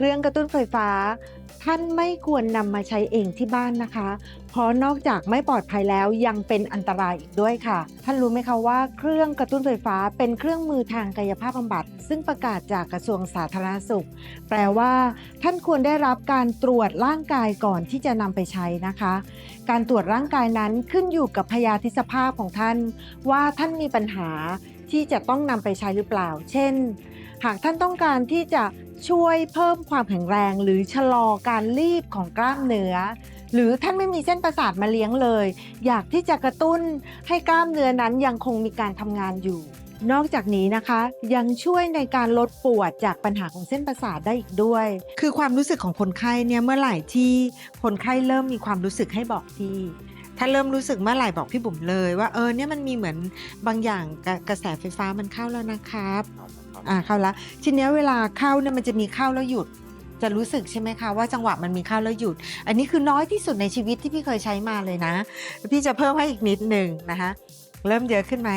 เครื่องกระตุ้นไฟฟ้า ท่านไม่ควรนำมาใช้เองที่บ้านนะคะ เพราะนอกจากไม่ปลอดภัยแล้วยังเป็นอันตรายอีกด้วยค่ะ ท่านรู้ไหมคะว่าเครื่องกระตุ้นไฟฟ้าเป็นเครื่องมือทางกายภาพบำบัด ซึ่งประกาศจากกระทรวงสาธารณสุข แปลว่า ท่านควรได้รับการตรวจร่างกายก่อนที่จะนำไปใช้นะคะ การตรวจร่างกายนั้นขึ้นอยู่กับพยาธิสภาพของท่าน ว่าท่านมีปัญหาที่จะต้องนำไปใช้หรือเปล่า เช่น หากท่านต้องการที่จะช่วยเพิ่มความแข็งแรง หรือชะลอการรีบของกล้ามเนื้อ หรือท่านไม่มีเส้นประสาทมาเลี้ยงเลย อยากที่จะกระตุ้นให้กล้ามเนื้อนั้นยังคงมีการทำงานอยู่ นอกจากนี้นะคะ ยังช่วยในการลดปวดจากปัญหาของเส้นประสาทได้อีกด้วย คือความรู้สึกของคนไข้เนี่ยเมื่อไหร่ที่คนไข้เริ่มมีความรู้สึกให้บอกพี่ถ้าเริ่มรู้สึกเมื่อไหร่บอกพี่บุ๋มเลยว่าเออเนี่ยมันมีเหมือนบางอย่างกระกระแสไฟฟ้ามันเข้าแล้วนะครับ อ่าเข้าละทีเนี้ยเวลาเข้าเนี่ยมันจะมีเข้าแล้วหยุด จะรู้สึกใช่ไหมคะว่าจังหวะมันมีเข้าแล้วหยุด อันนี้คือน้อยที่สุดในชีวิตที่พี่เคยใช้มาเลยนะ พี่จะเพิ่มให้อีกนิดหนึ่งนะคะเริ่มเยอะขึ้นไหม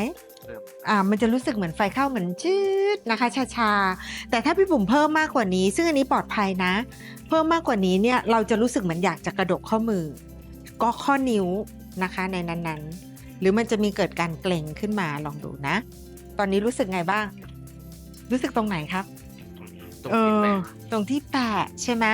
เริ่มอ่ามันจะรู้สึกเหมือนไฟเข้าเหมือนชืดนะคะชาๆแต่ถ้าพี่บุ๋มเพิ่มมากกว่านี้ ซึ่งอันนี้ปลอดภัยนะ เพิ่มมากกว่านี้เนี่ยเราจะรู้สึกเหมือนอยากจะกระดกข้อมือ ก็ข้อนิ้วนะคะในนั้นๆ หรือมันจะมีเกิดการเกร็งขึ้นมาลองดูนะ ตอนนี้รู้สึกไงบ้าง รู้สึกตรงไหนครับ ตรงเอที่แปอดตรงที่แปะใช่ไหม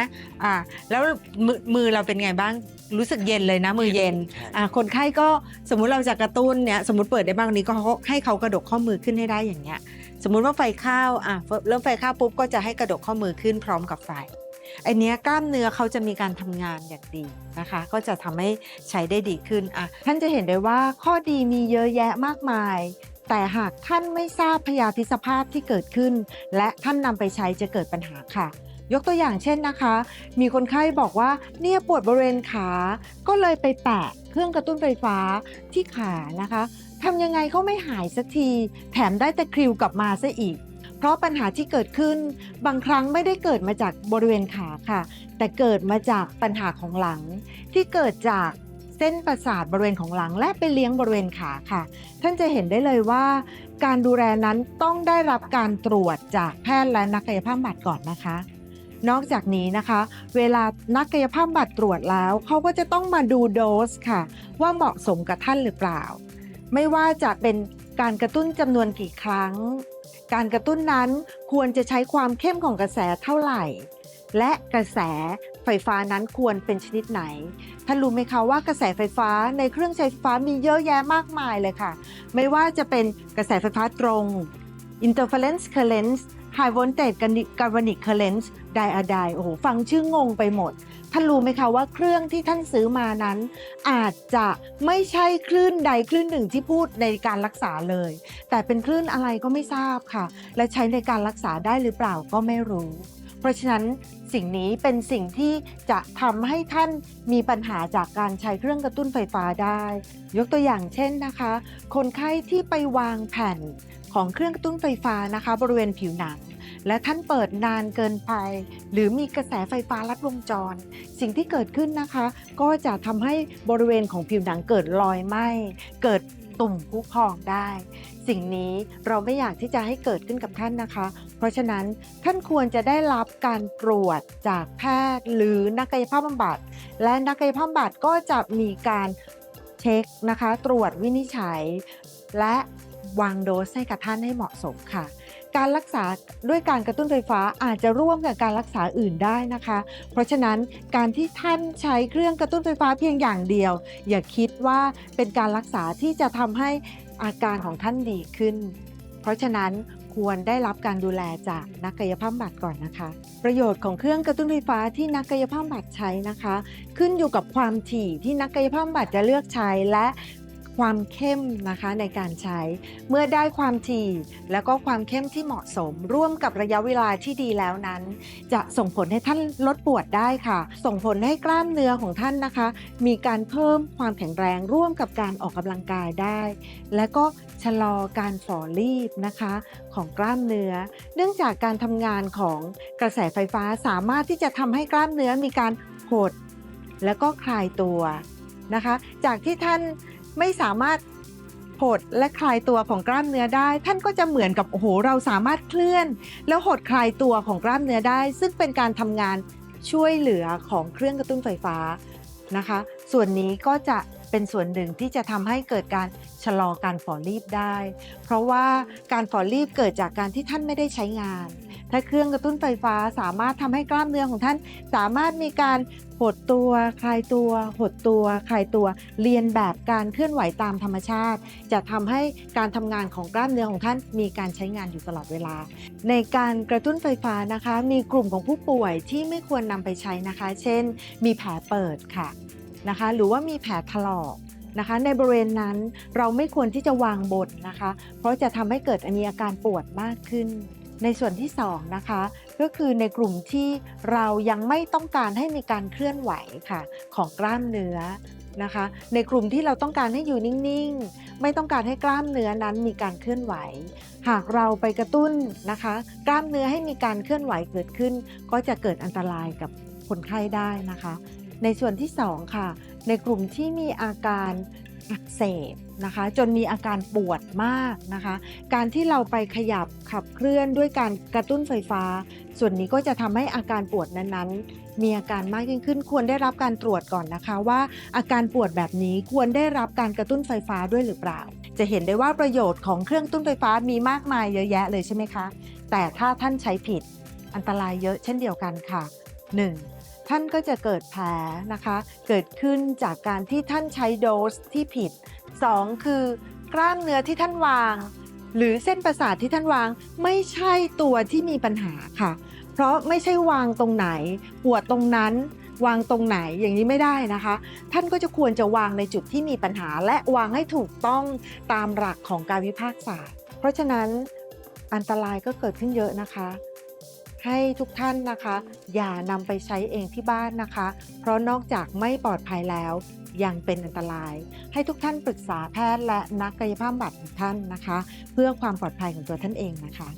อ่า แล้วมือมือเราเป็นไงบ้างรู้สึกเย็นเลยนะ มือเย็นใช่อ่าคนไข้ก็สมมุติเราจะกระตุ้นเนี่ยสมมติเปิดได้บ้างนี้ก็ให้เขากระดกข้อมือขึ้นให้ได้อย่างเงี้ย สมมุติว่าไฟเข้าอะเริ่มไฟเข้าปุ๊บก็จะให้กระดกข้อมือขึ้นพร้อมกับไฟไอันนี้ยกล้ามเนื้อเขาจะมีการทำงานอย่างดีนะคะ ก็จะทำให้ใช้ได้ดีขึ้นอะท่านจะเห็นได้ว่าข้อดีมีเยอะแยะมากมาย แต่หากท่านไม่ทราบพยาธิสภาพที่เกิดขึ้น และท่านนำไปใช้จะเกิดปัญหาค่ะ ยกตัวอย่างเช่นนะคะ มีคนไข้บอกว่าเนี่ยปวดบริเวณขา ก็เลยไปแตะเครื่องกระตุ้นไฟฟ้าที่ขานะคะทำยังไงก็ไม่หายสักที แถมได้แต่คริวกลับมาซะอีก เพราะปัญหาที่เกิดขึ้น บางครั้งไม่ได้เกิดมาจากบริเวณขาค่ะ แต่เกิดมาจากปัญหาของหลัง ที่เกิดจาก เส้นประสาทบริเวณของหลัง และไปเลี้ยงบริเวณขาค่ะ ท่านจะเห็นได้เลยว่า การดูแลนั้นต้องได้รับการตรวจจากแพทย์และนักกายภาพบำบัดก่อนนะคะ นอกจากนี้นะคะ เวลานักกายภาพบำบัดตรวจแล้วเขาก็จะต้องมาดูโดสค่ะ ว่าเหมาะสมกับท่านหรือเปล่า ไม่ว่าจะเป็นการกระตุ้นจำนวนกี่ครั้ง การกระตุ้นนั้นควรจะใช้ความเข้มของกระแสเท่าไหร่ และกระแสไฟฟ้านั้นควรเป็นชนิดไหน ท่านรู้ไหมคะว่ากระแสไฟฟ้าในเครื่องใช้ไฟฟ้ามีเยอะแยะมากมายเลยค่ะ ไม่ว่าจะเป็นกระแสไฟฟ้าตรง interference current high voltage galvanic currents diode โอ้โหฟังชื่องงไปหมด ท่านรู้ไหมคะว่าเครื่องที่ท่านซื้อมานั้น อาจจะไม่ใช่คลื่นใดคลื่นหนึ่งที่พูดในการรักษาเลย แต่เป็นคลื่นอะไรก็ไม่ทราบค่ะ และใช้ในการรักษาได้หรือเปล่าก็ไม่รู้ เพราะฉะนั้นสิ่งนี้เป็นสิ่งที่จะทำให้ท่านมีปัญหาจากการใช้เครื่องกระตุ้นไฟฟ้าได้ ยกตัวอย่างเช่นนะคะ คนไข้ที่ไปวางแผ่นของเครื่องกระตุ้นไฟฟ้านะคะ บริเวณผิวหนัง และท่านเปิดนานเกินไป หรือมีกระแสไฟฟ้าลัดวงจร สิ่งที่เกิดขึ้นนะคะ ก็จะทำให้บริเวณของผิวหนังเกิดรอยไหม้เกิด ตุ่มผู้พองได้ สิ่งนี้เราไม่อยากที่จะให้เกิดขึ้นกับท่านนะคะ เพราะฉะนั้นท่านควรจะได้รับการตรวจจากแพทย์หรือนักกายภาพบำบัด และนักกายภาพบำบัดก็จะมีการเช็คนะคะ ตรวจวินิจฉัย และวางโดสให้กับท่านให้เหมาะสมค่ะ การรักษาด้วยการกระตุ้นไฟฟ้าอาจจะร่วมกับการรักษาอื่นได้นะคะ เพราะฉะนั้นการที่ท่านใช้เครื่องกระตุ้นไฟฟ้าเพียงอย่างเดียว อย่าคิดว่าเป็นการรักษาที่จะทำให้อาการของท่านดีขึ้น เพราะฉะนั้นควรได้รับการดูแลจากนักกายภาพบำบัดก่อนนะคะ ประโยชน์ของเครื่องกระตุ้นไฟฟ้าที่นักกายภาพบำบัดใช้นะคะ ขึ้นอยู่กับความถี่ที่นักกายภาพบำบัดจะเลือกใช้และ ความเข้มนะคะในการใช้ เมื่อได้ความถี่ แล้วก็ความเข้มที่เหมาะสม ร่วมกับระยะเวลาที่ดีแล้วนั้น จะส่งผลให้ท่านลดปวดได้ค่ะ ส่งผลให้กล้ามเนื้อของท่านนะคะ มีการเพิ่มความแข็งแรงร่วมกับการออกกำลังกายได้ และก็ชะลอการฝ่อรีบนะคะ ของกล้ามเนื้อ เนื่องจากการทำงานของกระแสไฟฟ้าสามารถที่จะทำให้กล้ามเนื้อมีการหดแล้วก็คลายตัวนะคะ จากที่ท่าน ไม่สามารถหดและคลายตัวของกล้ามเนื้อได้ ท่านก็จะเหมือนกับโอ้โหเราสามารถเคลื่อน แล้วหดคลายตัวของกล้ามเนื้อได้ ซึ่งเป็นการทำงานช่วยเหลือของเครื่องกระตุ้นไฟฟ้านะคะ ส่วนนี้ก็จะเป็นส่วนหนึ่งที่จะทำให้เกิดการชะลอการฝ่อรีบได้ เพราะว่าการฝ่อรีบเกิดจากการที่ท่านไม่ได้ใช้งาน ถ้าเครื่องกระตุ้นไฟฟ้าสามารถทำให้กล้ามเนื้อของท่าน สามารถมีการหดตัวคลายตัว หดตัวคลายตัว เรียนแบบการเคลื่อนไหวตามธรรมชาติ จะทำให้การทำงานของกล้ามเนื้อของท่าน มีการใช้งานอยู่ตลอดเวลา ในการกระตุ้นไฟฟ้านะคะ มีกลุ่มของผู้ป่วยที่ไม่ควรนำไปใช้นะคะ เช่น มีแผลเปิดค่ะนะคะ หรือว่ามีแผลถลอกนะคะในบริเวณนั้นเราไม่ควรที่จะวางบนนะคะ เพราะจะทำให้เกิดมีอาการปวดมากขึ้น ในส่วนที่2นะคะก็คือในกลุ่มที่เรายังไม่ต้องการให้มีการเคลื่อนไหวค่ะของกล้ามเนื้อนะคะ ในกลุ่มที่เราต้องการให้อยู่นิ่งๆ ไม่ต้องการให้กล้ามเนื้อนั้นมีการเคลื่อนไหว หากเราไปกระตุ้นนะคะ กล้ามเนื้อให้มีการเคลื่อนไหวเกิดขึ้น ก็จะเกิดอันตรายกับคนไข้ได้นะคะ ในส่วนที่2ค่ะในกลุ่มที่มีอาการ อักเสบนะคะ จนมีอาการปวดมากนะคะ การที่เราไปขยับขับเคลื่อนด้วยการกระตุ้นไฟฟ้า ส่วนนี้ก็จะทำให้อาการปวดนั้นๆ มีอาการมากยิ่งขึ้น ควรได้รับการตรวจก่อนนะคะว่าอาการปวดแบบนี้ควรได้รับการกระตุ้นไฟฟ้าด้วยหรือเปล่า จะเห็นได้ว่าประโยชน์ของเครื่องตุ้นไฟฟ้ามีมากมายเยอะแยะเลยใช่ไหมคะ แต่ถ้าท่านใช้ผิดอันตรายเยอะเช่นเดียวกันค่ะ 1. ท่านก็จะเกิดแผลนะคะ เกิดขึ้นจากการที่ท่านใช้โดสที่ผิด 2. คือกล้ามเนื้อที่ท่านวาง หรือเส้นประสาทที่ท่านวางไม่ใช่ตัวที่มีปัญหาค่ะ เพราะไม่ใช่วางตรงไหนปวดตรงนั้นวางตรงไหนอย่างนี้ไม่ได้นะคะ ท่านก็จะควรจะวางในจุดที่มีปัญหา และวางให้ถูกต้องตามหลักของการวิพากษศาสตร์เพราะฉะนั้นอันตรายก็เกิดขึ้นเยอะนะคะ ให้ทุกท่านนะคะ อย่านำไปใช้เองที่บ้านนะคะ เพราะนอกจากไม่ปลอดภัยแล้ว ยังเป็นอันตราย ให้ทุกท่านปรึกษาแพทย์และนักกายภาพบำบัดของท่านนะคะ เพื่อความปลอดภัยของตัวท่านเองนะคะ